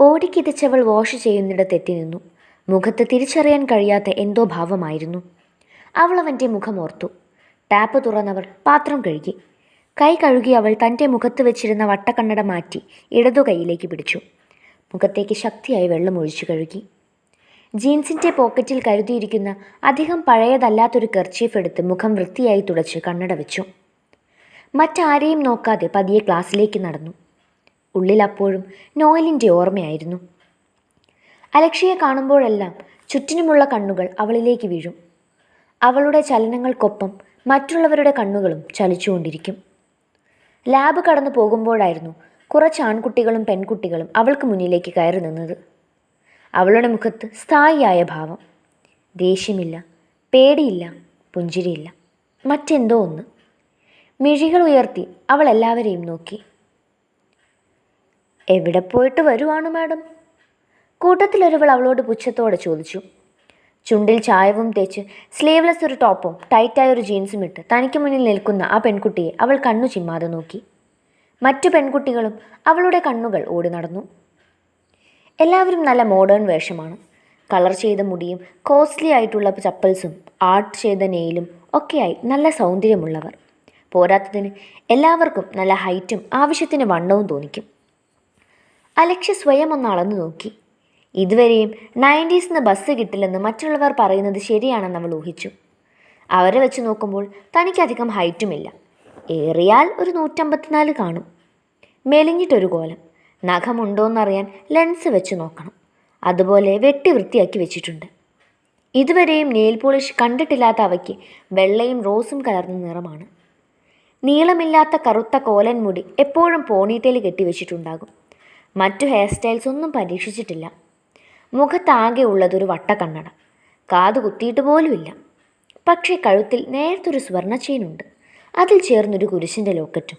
ഓടിക്കിതച്ചവൾ wash ചെയ്യുന്നിടത്ത് എത്തി നിന്നു. മുഖത്ത് തിരിച്ചറിയാൻ കഴിയാത്ത എന്തോ ഭാവമായിരുന്നു. അവൾ അവന്റെ മുഖമോർത്തു ടാപ്പ് തുറന്നവർ പാത്രം കഴുകി. കൈ കഴുകി അവൾ തന്റെ മുഖത്ത് വെച്ചിരുന്ന വട്ടക്കണ്ണട മാറ്റി ഇടതു കൈയിലേക്ക് പിടിച്ചു. മുഖത്തേക്ക് ശക്തിയായി വെള്ളം ഒഴിച്ചു കഴുകി. ജീൻസിന്റെ പോക്കറ്റിൽ കരുതിയിരിക്കുന്ന അധികം പഴയതല്ലാത്തൊരു കർച്ചീഫ് എടുത്ത് മുഖം വൃത്തിയായി തുടച്ച് കണ്ണട വെച്ചു. മറ്റാരെയും നോക്കാതെ പതിയെ ക്ലാസ്സിലേക്ക് നടന്നു. ഉള്ളിൽ അപ്പോഴും നോയലിന്റെ ഓർമ്മയായിരുന്നു. അലക്ഷിയെ കാണുമ്പോഴെല്ലാം ചുറ്റിനുമുള്ള കണ്ണുകൾ അവളിലേക്ക് വീഴും. അവളുടെ ചലനങ്ങൾക്കൊപ്പം മറ്റുള്ളവരുടെ കണ്ണുകളും ചലിച്ചുകൊണ്ടിരിക്കും. ലാബ് കടന്നു പോകുമ്പോഴായിരുന്നു കുറച്ച് ആൺകുട്ടികളും പെൺകുട്ടികളും അവൾക്ക് മുന്നിലേക്ക് കയറി നിന്നത്. അവളുടെ മുഖത്ത് സ്ഥായിയായ ഭാവം. ദേഷ്യമില്ല പേടിയില്ല പുഞ്ചിരിയില്ല. മറ്റെന്തോ ഒന്ന്. മിഴികൾ ഉയർത്തി അവൾ എല്ലാവരെയും നോക്കി. എവിടെ പോയിട്ട് വരുവാണ് മാഡം? കൂട്ടത്തിലൊരുവൾ അവളോട് പുച്ഛത്തോടെ ചോദിച്ചു. ചുണ്ടിൽ ചായവും തേച്ച് സ്ലീവ്ലെസ് ഒരു ടോപ്പും ടൈറ്റായ ഒരു ജീൻസും ഇട്ട് തനിക്ക് മുന്നിൽ നിൽക്കുന്ന ആ പെൺകുട്ടിയെ അവൾ കണ്ണു ചിമ്മാതെ നോക്കി. മറ്റു പെൺകുട്ടികളും അവളുടെ കണ്ണുകൾ ഓടി നടന്നു. എല്ലാവരും നല്ല മോഡേൺ വേഷമാണ്. കളർ ചെയ്ത മുടിയും കോസ്റ്റ്ലി ആയിട്ടുള്ള ചപ്പൽസും ആർട്ട് ചെയ്ത നെയിലും ഒക്കെയായി നല്ല സൗന്ദര്യമുള്ളവർ. പോരാത്തതിന് എല്ലാവർക്കും നല്ല ഹൈറ്റും ആവശ്യത്തിന് വണ്ണവും തോന്നിക്കും. അലക്ഷ്യ സ്വയം ഒന്ന് അളന്നു നോക്കി. ഇതുവരെയും നയന്റീസിന് ബസ് കിട്ടില്ലെന്ന് മറ്റുള്ളവർ പറയുന്നത് ശരിയാണെന്ന് അവൾ ഊഹിച്ചു. അവരെ വെച്ച് നോക്കുമ്പോൾ തനിക്കധികം ഹൈറ്റുമില്ല ഏറിയാൽ ഒരു നൂറ്റമ്പത്തിനാല് കാണും. മെലിഞ്ഞിട്ടൊരു കോലം. നഖമുണ്ടോയെന്നറിയാൻ ലെൻസ് വെച്ച് നോക്കണം. അതുപോലെ വെട്ടി വൃത്തിയാക്കി വെച്ചിട്ടുണ്ട്. ഇതുവരെയും നെയിൽ പോളിഷ് കണ്ടിട്ടില്ലാത്ത അവയ്ക്ക് വെള്ളയും റോസും കലർന്ന നിറമാണ്. നീളമില്ലാത്ത കറുത്ത കോലൻ മുടി എപ്പോഴും പോണീറ്റയിൽ കെട്ടിവെച്ചിട്ടുണ്ടാകും മറ്റു ഹെയർ സ്റ്റൈൽസ് ഒന്നും പരീക്ഷിച്ചിട്ടില്ല. മുഖത്താകെ ഉള്ളതൊരു വട്ടക്കണ്ണട. കാത് കുത്തിയിട്ട് പോലുമില്ല. പക്ഷേ കഴുത്തിൽ നേർത്തൊരു സ്വർണ ചെയിനുണ്ട്. അതിൽ ചേർന്നൊരു കുരിശിന്റെ ലോക്കറ്റും.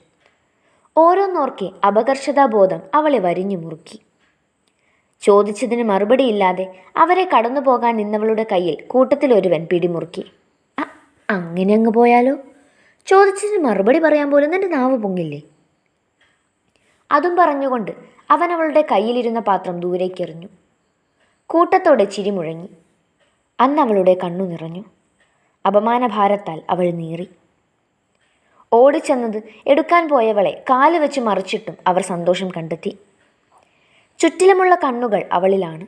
ഓരോന്നോർക്കെ അപകർഷതാബോധം അവളെ വരിഞ്ഞു മുറുക്കി. ചോദിച്ചതിന് മറുപടിയില്ലാതെ അവരെ കടന്നു പോകാൻ നിന്നവളുടെ കയ്യിൽ കൂട്ടത്തിലൊരുവൻ പിടിമുറുക്കി. "അ, അങ്ങനെ അങ്ങ് പോയാലോ? ചോദിച്ചതിന് മറുപടി പറയാൻ പോലും നിന്റെ നാവ് പൊങ്ങില്ലേ? അതും പറഞ്ഞുകൊണ്ട് അവൻ അവളുടെ കയ്യിലിരുന്ന പാത്രം ദൂരേക്കെറിഞ്ഞു. കൂട്ടത്തോടെ ചിരിമുഴങ്ങി അന്ന് അവളുടെ കണ്ണു നിറഞ്ഞു. അപമാനഭാരത്താൽ അവൾ നീറി. ഓടിച്ചെന്നത് എടുക്കാൻ പോയവളെ കാൽ വെച്ച് മറിച്ചിട്ടും അവർ സന്തോഷം കണ്ടെത്തി. ചുറ്റിലുമുള്ള കണ്ണുകൾ അവളിലാണ്.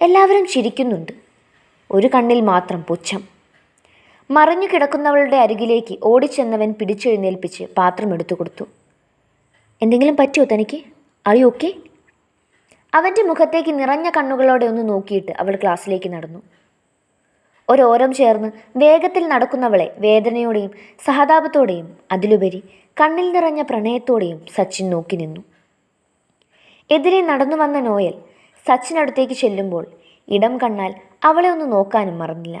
എല്ലാവരും ചിരിക്കുന്നുണ്ട്. ഒരു കണ്ണിൽ മാത്രം പുച്ഛം. മറിഞ്ഞു കിടക്കുന്നവളുടെ അരികിലേക്ക് ഓടിച്ചെന്നവൻ പിടിച്ചെഴുന്നേൽപ്പിച്ച് പാത്രം എടുത്തു കൊടുത്തു എന്തെങ്കിലും പറ്റുമോ തനിക്ക്? ആർ ഓക്കെ അവന്റെ മുഖത്തേക്ക് നിറഞ്ഞ കണ്ണുകളോടെ ഒന്ന് നോക്കിയിട്ട് അവൾ ക്ലാസ്സിലേക്ക് നടന്നു. ഒരോരം ചേർന്ന് വേഗത്തിൽ നടക്കുന്നവളെ വേദനയോടെയും സഹതാപത്തോടെയും അതിലുപരി കണ്ണിൽ നിറഞ്ഞ പ്രണയത്തോടെയും സച്ചിൻ നോക്കി നിന്നു. എതിരെ നടന്നു വന്ന നോയൽ സച്ചിനടുത്തേക്ക് ചെല്ലുമ്പോൾ ഇടം കണ്ണാൽ അവളെ ഒന്ന് നോക്കാനും മറന്നില്ല.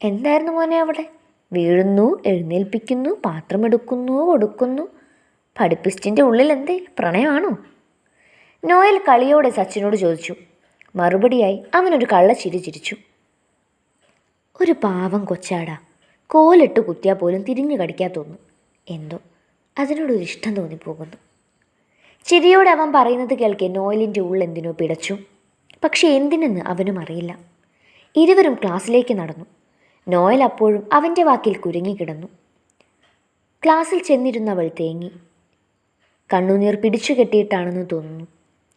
എന്തായിരുന്നു മോനെ അവിടെ വീഴുന്നു എഴുന്നേൽപ്പിക്കുന്നു പാത്രമെടുക്കുന്നു കൊടുക്കുന്നു. പഠിപ്പിസ്റ്റിന്റെ ഉള്ളിൽ എന്തേ പ്രണയമാണോ നോയൽ കളിയോടെ സച്ചിനോട് ചോദിച്ചു. മറുപടിയായി അവനൊരു ചിരി ചിരിച്ചു. ഒരു പാവം കൊച്ചാടാ. കോലിട്ട് കുത്തിയാൽ പോലും തിരിഞ്ഞു കടിക്കാത്തൊന്നു എന്തോ അതിനോടൊരു ഇഷ്ടം തോന്നിപ്പോകുന്നു. ചിരിയോടെ അവൻ പറയുന്നത് കേൾക്കെ നോയലിന്റെ ഉള്ളെന്തിനോ പിടച്ചു. പക്ഷെ എന്തിനെന്ന് അവനും അറിയില്ല. ഇരുവരും ക്ലാസ്സിലേക്ക് നടന്നു. നോയൽ അപ്പോഴും അവന്റെ വാക്കിൽ കുരുങ്ങിക്കിടന്നു ക്ലാസ്സിൽ ചെന്നിരുന്നവൾ തേങ്ങി. കണ്ണുനീർ പിടിച്ചു കെട്ടിയിട്ടാണെന്ന് തോന്നുന്നു.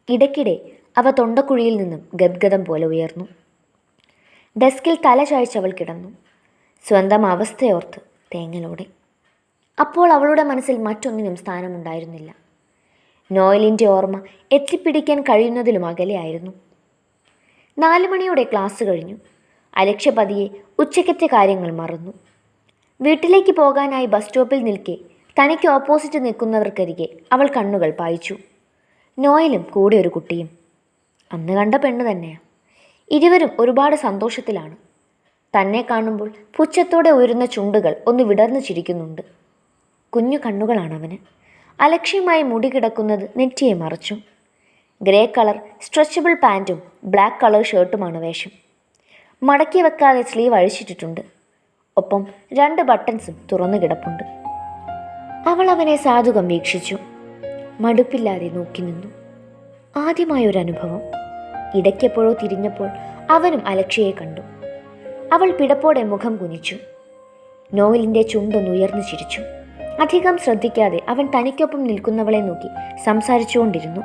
ഇടയ്ക്കിടെ അവ തൊണ്ടക്കുഴിയിൽ നിന്നും ഗദ്ഗതം പോലെ ഉയർന്നു. ഡെസ്കിൽ തല ചായച്ചവൾ കിടന്നു. സ്വന്തം അവസ്ഥയോർത്ത് തേങ്ങലോടെ. അപ്പോൾ അവളുടെ മനസ്സിൽ മറ്റൊന്നിനും സ്ഥാനമുണ്ടായിരുന്നില്ല. നോയലിന്റെ ഓർമ്മ എത്തിപ്പിടിക്കാൻ കഴിയുന്നതിലും അകലെയായിരുന്നു നാല് മണിയോടെ ക്ലാസ് കഴിഞ്ഞു. അലക്ഷ്യപതിയെ ഉച്ചക്കത്തെ കാര്യങ്ങൾ മറന്നു. വീട്ടിലേക്ക് പോകാനായി ബസ് സ്റ്റോപ്പിൽ നിൽക്കെ തനിക്ക് ഓപ്പോസിറ്റ് നിൽക്കുന്നവർക്കരികെ അവൾ കണ്ണുകൾ പായിച്ചു. നോയലും കൂടെ ഒരു കുട്ടിയും. അന്ന് കണ്ട പെണ്ണ് തന്നെയാണ് ഇരുവരും ഒരുപാട് സന്തോഷത്തിലാണ്. തന്നെ കാണുമ്പോൾ പുച്ഛത്തോടെ ഉയരുന്ന ചുണ്ടുകൾ ഒന്ന് വിടർന്നു ചിരിക്കുന്നുണ്ട്. കുഞ്ഞു കണ്ണുകളാണ് അവന് അലക്ഷ്യമായി മുടി കിടക്കുന്നത് നെറ്റിയെ മറച്ചു. ഗ്രേ കളർ സ്ട്രെച്ചബിൾ പാന്റും ബ്ലാക്ക് കളർ ഷർട്ടുമാണ് വേഷം. മടക്കി വെക്കാതെ സ്ലീവ് അഴിച്ചിട്ടിട്ടുണ്ട്. ഒപ്പം രണ്ട് ബട്ടൺസും തുറന്നു കിടപ്പുണ്ട്. അവൾ അവനെ സാധുകം വീക്ഷിച്ചു. മടുപ്പില്ലാതെ നോക്കി നിന്നു. ആദ്യമായൊരു അനുഭവം ഇടയ്ക്കെപ്പോഴോ തിരിഞ്ഞപ്പോൾ അവനും അലക്ഷയെ കണ്ടു. അവൾ പിടപ്പോടെ മുഖം കുനിച്ചു. നോവലിന്റെ ചുണ്ടൊന്നുയർന്നു ചിരിച്ചു. അധികം ശ്രദ്ധിക്കാതെ അവൻ തനിക്കൊപ്പം നിൽക്കുന്നവളെ നോക്കി സംസാരിച്ചുകൊണ്ടിരുന്നു.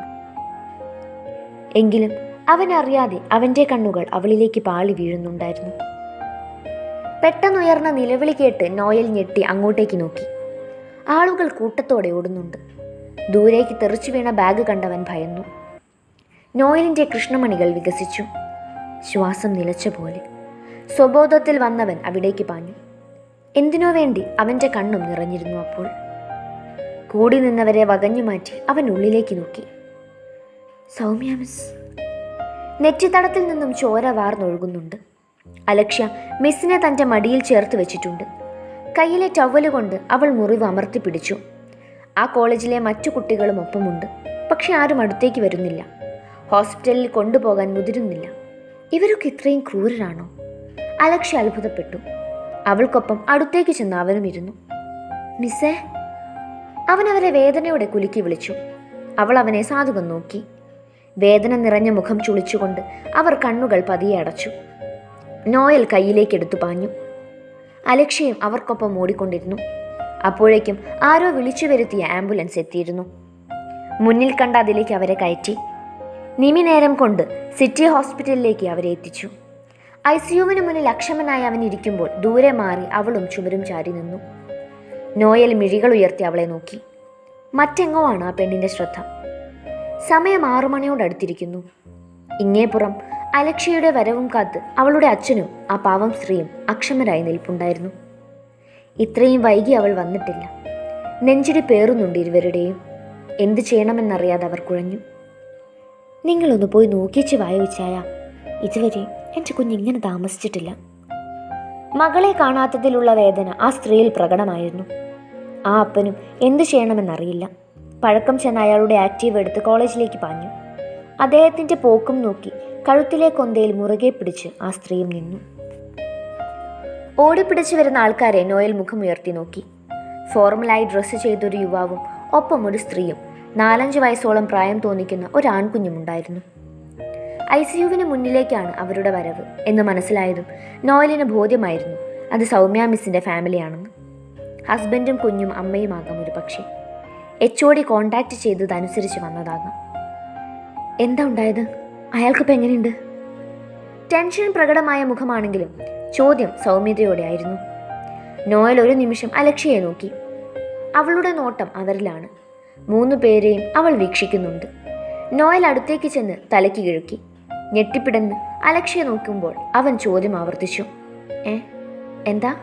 എങ്കിലും അവനറിയാതെ അവന്റെ കണ്ണുകൾ അവളിലേക്ക് പാളി വീഴുന്നുണ്ടായിരുന്നു. പെട്ടെന്നുയർന്ന നിലവിളി കേട്ട് നോയൽ ഞെട്ടി അങ്ങോട്ടേക്ക് നോക്കി. ആളുകൾ കൂട്ടത്തോടെ ഓടുന്നുണ്ട്. ദൂരേക്ക് തെറിച്ചു വീണ ബാഗ് കണ്ടവൻ ഭയന്നു. നോയലിന്റെ കൃഷ്ണമണികൾ വികസിച്ചു. ശ്വാസം നിലച്ച പോലെ. സ്വബോധത്തിൽ വന്നവൻ അവിടേക്ക് പാഞ്ഞു. എന്തിനോ വേണ്ടി അവന്റെ കണ്ണും നിറഞ്ഞിരുന്നു അപ്പോൾ? കൂടി നിന്നവരെ വകഞ്ഞു മാറ്റി അവൻ ഉള്ളിലേക്ക് നോക്കി. സൗമ്യ മിസ് നെറ്റിത്തടത്തിൽ നിന്നും ചോര വാർന്നൊഴുകുന്നുണ്ട്. അലക്ഷ്യ മിസ്സിനെ തന്റെ മടിയിൽ ചേർത്ത് വെച്ചിട്ടുണ്ട്. കയ്യിലെ ടവൽ കൊണ്ട് അവൾ മുറിവ് അമർത്തി പിടിച്ചു. ആ കോളേജിലെ മറ്റു കുട്ടികളും ഒപ്പമുണ്ട്. പക്ഷെ ആരും അടുത്തേക്ക് വരുന്നില്ല. ഹോസ്പിറ്റലിൽ കൊണ്ടുപോകാൻ മുതിരുന്നില്ല. ഇവരൊക്കെ ഇത്രയും ക്രൂരരാണോ? അലക്ഷ്യ അത്ഭുതപ്പെട്ടു. അവൾക്കൊപ്പം അടുത്തേക്ക് ചെന്ന് അവനും ഇരുന്നു. മിസ്സേ അവൻ അവരെ വേദനയോടെ കുലുക്കി വിളിച്ചു. അവൾ അവനെ സാധുകം നോക്കി. വേദന നിറഞ്ഞ മുഖം ചുളിച്ചുകൊണ്ട് അവർ കണ്ണുകൾ പതിയെ അടച്ചു. നോയൽ കയ്യിലേക്ക് എടുത്തു പാഞ്ഞു. അലക്ഷ്യയും അവർക്കൊപ്പം ഓടിക്കൊണ്ടിരുന്നു. അപ്പോഴേക്കും ആരോ വിളിച്ചു വരുത്തിയ ആംബുലൻസ് എത്തിയിരുന്നു. മുന്നിൽ കണ്ട അതിലേക്ക് അവരെ കയറ്റി. നിമി നേരം കൊണ്ട് സിറ്റി ഹോസ്പിറ്റലിലേക്ക് അവരെ എത്തിച്ചു. ഐ സിയുവിന് മുന്നിൽ അക്ഷമനായി അവൻ ഇരിക്കുമ്പോൾ ദൂരെ മാറി അവളും ചുമരും ചാരി നിന്നു. നോയൽ മിഴികൾ ഉയർത്തി അവളെ നോക്കി. മറ്റെങ്ങോ ആണ് ആ പെണ്ണിന്റെ ശ്രദ്ധ. സമയം ആറുമണിയോടടുത്തിരിക്കുന്നു. ഇങ്ങേപ്പുറം അലക്ഷയുടെ വരവും കാത്ത് അവളുടെ അച്ഛനും ആ പാവം സ്ത്രീയും അക്ഷമരായി നിൽപ്പുണ്ടായിരുന്നു. ഇത്രയും വൈകി അവൾ വന്നിട്ടില്ല. നെഞ്ചിടി പേറുന്നുണ്ട് ഇരുവരുടെയും. എന്ത് ചെയ്യണമെന്നറിയാതെ അവർ കുഴഞ്ഞു. നിങ്ങളൊന്ന് പോയി നോക്കിച്ച് വായവിച്ചായ ഇതുവരെ എന്റെ കുഞ്ഞിങ്ങനെ താമസിച്ചിട്ടില്ല. മകളെ കാണാത്തതിലുള്ള വേദന ആ സ്ത്രീയിൽ പ്രകടമായിരുന്നു. ആ അപ്പനും എന്ത് ചെയ്യണമെന്നറിയില്ല. പഴക്കം ചെന്ന അയാളുടെ ആക്റ്റീവ് എടുത്ത് കോളേജിലേക്ക് പാഞ്ഞു. അദ്ദേഹത്തിന്റെ പോക്കും നോക്കി കഴുത്തിലെ കൊന്തയിൽ മുറുകെ പിടിച്ച് ആ സ്ത്രീയും നിന്നു. ഓടിപ്പിടിച്ചു വരുന്ന ആൾക്കാരെ നോയൽ മുഖമുയർത്തി നോക്കി. ഫോർമലായി ഡ്രസ്സ് ചെയ്തൊരു യുവാവും ഒപ്പം ഒരു സ്ത്രീയും നാലഞ്ച് വയസ്സോളം പ്രായം തോന്നിക്കുന്ന ഒരു ആൺകുഞ്ഞുമുണ്ടായിരുന്നു ഐ സിയുവിന് മുന്നിലേക്കാണ് അവരുടെ വരവ് എന്ന് മനസ്സിലായതും നോയലിന് ബോധ്യമായിരുന്നു അത് സൗമ്യ മിസ്സിന്റെ ഫാമിലിയാണെന്ന്. ഹസ്ബൻഡും കുഞ്ഞും അമ്മയുമാകാം ഒരു പക്ഷേ എച്ച് ഒ ഡി കോണ്ടാക്ട് ചെയ്തതനുസരിച്ച് വന്നതാകാം. എന്താ ഉണ്ടായത്? അയാൾക്കിപ്പോൾ എങ്ങനെയുണ്ട്? ടെൻഷൻ പ്രകടമായ മുഖമാണെങ്കിലും ചോദ്യം സൗമ്യതയോടെ ആയിരുന്നു. നോയൽ ഒരു നിമിഷം അലക്ഷയെ നോക്കി. അവളുടെ നോട്ടം അവരിലാണ്. മൂന്നു പേരെയും അവൾ വീക്ഷിക്കുന്നുണ്ട്. നോയൽ അടുത്തേക്ക് ചെന്ന് തലയ്ക്ക് കിഴുക്കി ഞെട്ടിപ്പിടന്ന് അലക്ഷയെ നോക്കുമ്പോൾ അവൻ ചോദ്യം ആവർത്തിച്ചു. ഏ എന്താ?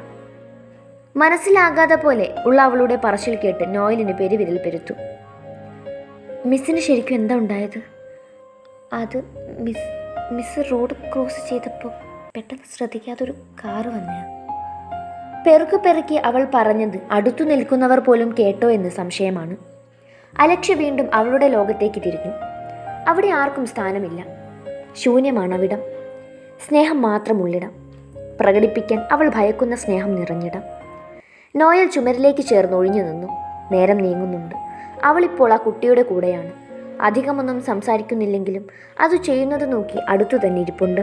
മനസ്സിലാകാതെ പോലെ ഉള്ള അവളുടെ പറച്ചിൽ കേട്ട് നോയലിന് പെരുവിരൽ പെരുത്തു. മിസ്സിന് ശരിക്കും എന്താ ഉണ്ടായത്? അത് മിസ് മിസ് റോഡ് ക്രോസ് ചെയ്തപ്പോൾ പെട്ടെന്ന് ശ്രദ്ധിക്കാതൊരു കാറ് വന്നയാ. പെറുക്ക് പെറുക്കി അവൾ പറഞ്ഞത് അടുത്തു നിൽക്കുന്നവർ പോലും കേട്ടോ എന്ന് സംശയമാണ്. അലക്ഷ്യ വീണ്ടും അവളുടെ ലോകത്തേക്ക് തിരിഞ്ഞു. അവിടെ ആർക്കും സ്ഥാനമില്ല. ശൂന്യമാണ് അവിടം. സ്നേഹം മാത്രം ഉള്ളിടം. പ്രകടിപ്പിക്കാൻ അവൾ ഭയക്കുന്ന സ്നേഹം നിറഞ്ഞിടം. നോയൽ ചുമരിലേക്ക് ചേർന്ന് ഒഴിഞ്ഞു നിന്നു. നേരം നീങ്ങുന്നുണ്ട്. അവളിപ്പോൾ ആ കുട്ടിയുടെ കൂടെയാണ്. അധികമൊന്നും സംസാരിക്കുന്നില്ലെങ്കിലും അത് ചെയ്യുന്നത് നോക്കി അടുത്തു തന്നെ ഇരിപ്പുണ്ട്.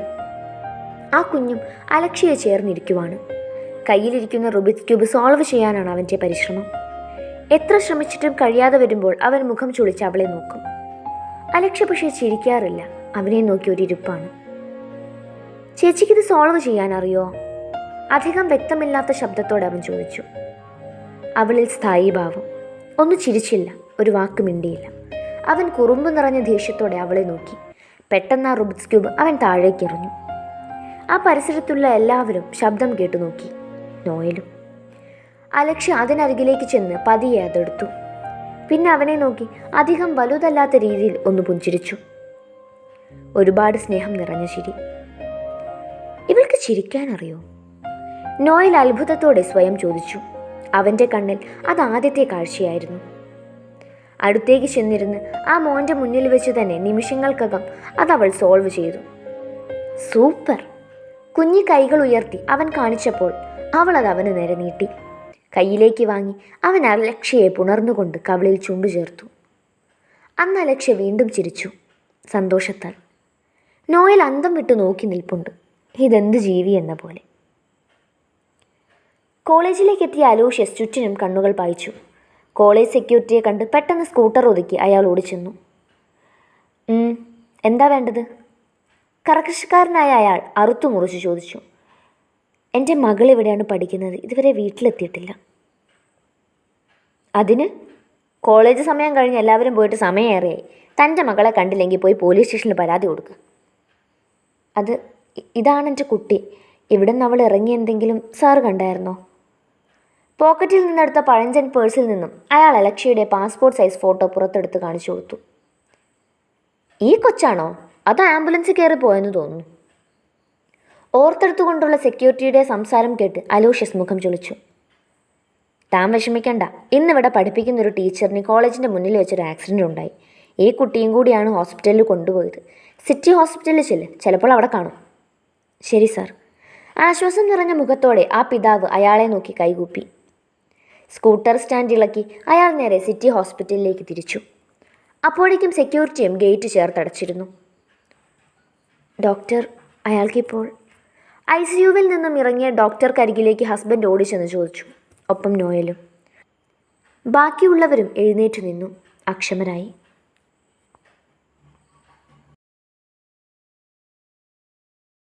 ആ കുഞ്ഞും അലക്ഷ്യയെ ചേർന്നിരിക്കുവാണ്. കയ്യിലിരിക്കുന്ന റുബിക്സ് ക്യൂബ് സോൾവ് ചെയ്യാനാണ് അവന്റെ പരിശ്രമം. എത്ര ശ്രമിച്ചിട്ടും കഴിയാതെ വരുമ്പോൾ അവൻ മുഖം ചുളിച്ച് അവളെ നോക്കും. അലക്ഷ്യ പക്ഷേ ചിരിക്കാറില്ല. അവനെ നോക്കി ഒരു ഇരിപ്പാണ്. ചേച്ചിക്കിത് സോൾവ് ചെയ്യാൻ അറിയോ അധികം വ്യക്തമില്ലാത്ത ശബ്ദത്തോടെ അവൻ ചോദിച്ചു. അവളിൽ സ്ഥായി ഭാവം ഒന്നും ചിരിച്ചില്ല. ഒരു വാക്ക് മിണ്ടിയില്ല. അവൻ കുറുമ്പ് നിറഞ്ഞ ദേഷ്യത്തോടെ അവളെ നോക്കി. പെട്ടെന്ന് ആ റുബിക്സ് ക്യൂബ് അവൻ താഴേക്ക് എറിഞ്ഞു. ആ പരിസരത്തുള്ള എല്ലാവരും ശബ്ദം കേട്ടു നോക്കി. നോയലും. അലക്ഷ്യ അതിനരികിലേക്ക് ചെന്ന് പതിയെ അതെടുത്തു. പിന്നെ അവനെ നോക്കി അധികം വലുതല്ലാത്ത രീതിയിൽ ഒന്ന് പുഞ്ചിരിച്ചു. ഒരുപാട് സ്നേഹം നിറഞ്ഞ ചിരി. ഇവൾക്ക് ചിരിക്കാൻ അറിയോ നോയൽ അത്ഭുതത്തോടെ സ്വയം ചോദിച്ചു. അവന്റെ കണ്ണിൽ അത് ആദ്യത്തെ കാഴ്ചയായിരുന്നു. അടുത്തേക്ക് ചെന്നിരുന്ന് ആ മോന്റെ മുന്നിൽ വെച്ച് തന്നെ നിമിഷങ്ങൾക്കകം അതവൾ സോൾവ് ചെയ്തു. സൂപ്പർ. കുഞ്ഞി കൈകൾ ഉയർത്തി അവൻ കാണിച്ചപ്പോൾ അവൾ അത് അവന് നേരെ നീട്ടി. കയ്യിലേക്ക് വാങ്ങി അവൻ അലക്ഷയെ പുണർന്നുകൊണ്ട് കവിളിൽ ചുണ്ടു ചേർത്തു. അന്ന് അലക്ഷ്യ വീണ്ടും ചിരിച്ചു. സന്തോഷത്താൽ. നോയൽ അന്തം വിട്ട് നോക്കി നിൽപ്പുണ്ട്. ഇതെന്ത് ജീവി എന്ന പോലെ. കോളേജിലേക്കെത്തിയ അലോഷ്യസ് ചുറ്റിനും കണ്ണുകൾ പായിച്ചു. കോളേജ് സെക്യൂരിറ്റിയെ കണ്ട് പെട്ടെന്ന് സ്കൂട്ടർ ഒതുക്കി അയാൾ ഓടിച്ചെന്നു. "ഉം, എന്താ വേണ്ടത്? കറകൃഷിക്കാരനായ അയാൾ അറുത്തു മുറിച്ച് ചോദിച്ചു. എന്റെ മകൾ ഇവിടെയാണ് പഠിക്കുന്നത്? ഇതുവരെ വീട്ടിലെത്തിയിട്ടില്ല. അതിന്? കോളേജ് സമയം കഴിഞ്ഞ് എല്ലാവരും പോയിട്ട് സമയമേറെയായി തന്റെ മകളെ കണ്ടില്ലെങ്കിൽ പോയി പോലീസ് സ്റ്റേഷനിൽ പരാതി കൊടുക്കുക അത് ഇതാണ് എന്റെ കുട്ടി. ഇവിടെ നിന്ന് അവൾ ഇറങ്ങി എന്തെങ്കിലും സാറ് കണ്ടായിരുന്നോ? പോക്കറ്റിൽ നിന്നെടുത്ത പഴഞ്ചൻ പേഴ്സിൽ നിന്നും അയാൾ അലക്ഷയുടെ പാസ്പോർട്ട് സൈസ് ഫോട്ടോ പുറത്തെടുത്ത് കാണിച്ചു കൊടുത്തു. ഈ കൊച്ചാണോ? അത് ആംബുലൻസ് കയറി പോയെന്ന് തോന്നുന്നു. ഓർത്തെടുത്തുകൊണ്ടുള്ള സെക്യൂരിറ്റിയുടെ സംസാരം കേട്ട് അലോഷ്യസ് മുഖം ചൊളിച്ചു. താൻ വിഷമിക്കണ്ട. ഇന്നിവിടെ പഠിപ്പിക്കുന്ന ഒരു ടീച്ചറിന് കോളേജിന്റെ മുന്നിൽ വെച്ചൊരു ആക്സിഡന്റ് ഉണ്ടായി. ഈ കുട്ടിയും കൂടിയാണ് ഹോസ്പിറ്റലിൽ കൊണ്ടുപോയത്. സിറ്റി ഹോസ്പിറ്റലിൽ ചെല്ല്. ചിലപ്പോൾ അവിടെ കാണും. ശരി സാർ. ആശ്വാസം നിറഞ്ഞ മുഖത്തോടെ ആ പിതാവ് അയാളെ നോക്കി കൈകൂപ്പി. സ്കൂട്ടർ സ്റ്റാൻഡ് ഇളക്കി അയാൾ നേരെ സിറ്റി ഹോസ്പിറ്റലിലേക്ക് തിരിച്ചു. അപ്പോഴേക്കും സെക്യൂരിറ്റിയും ഗേറ്റ് ചേർത്തടച്ചിരുന്നു. ഡോക്ടർ അയാൾക്കിപ്പോൾ ഐ സി യുവിൽ നിന്നും ഇറങ്ങിയ ഡോക്ടർ ഡോക്ടർക്കരികിലേക്ക് ഹസ്ബൻഡ് ഓടിച്ചെന്ന് ചോദിച്ചു. ഒപ്പം നോയലും. ബാക്കിയുള്ളവരും എഴുന്നേറ്റ് നിന്നു. അക്ഷമരായി.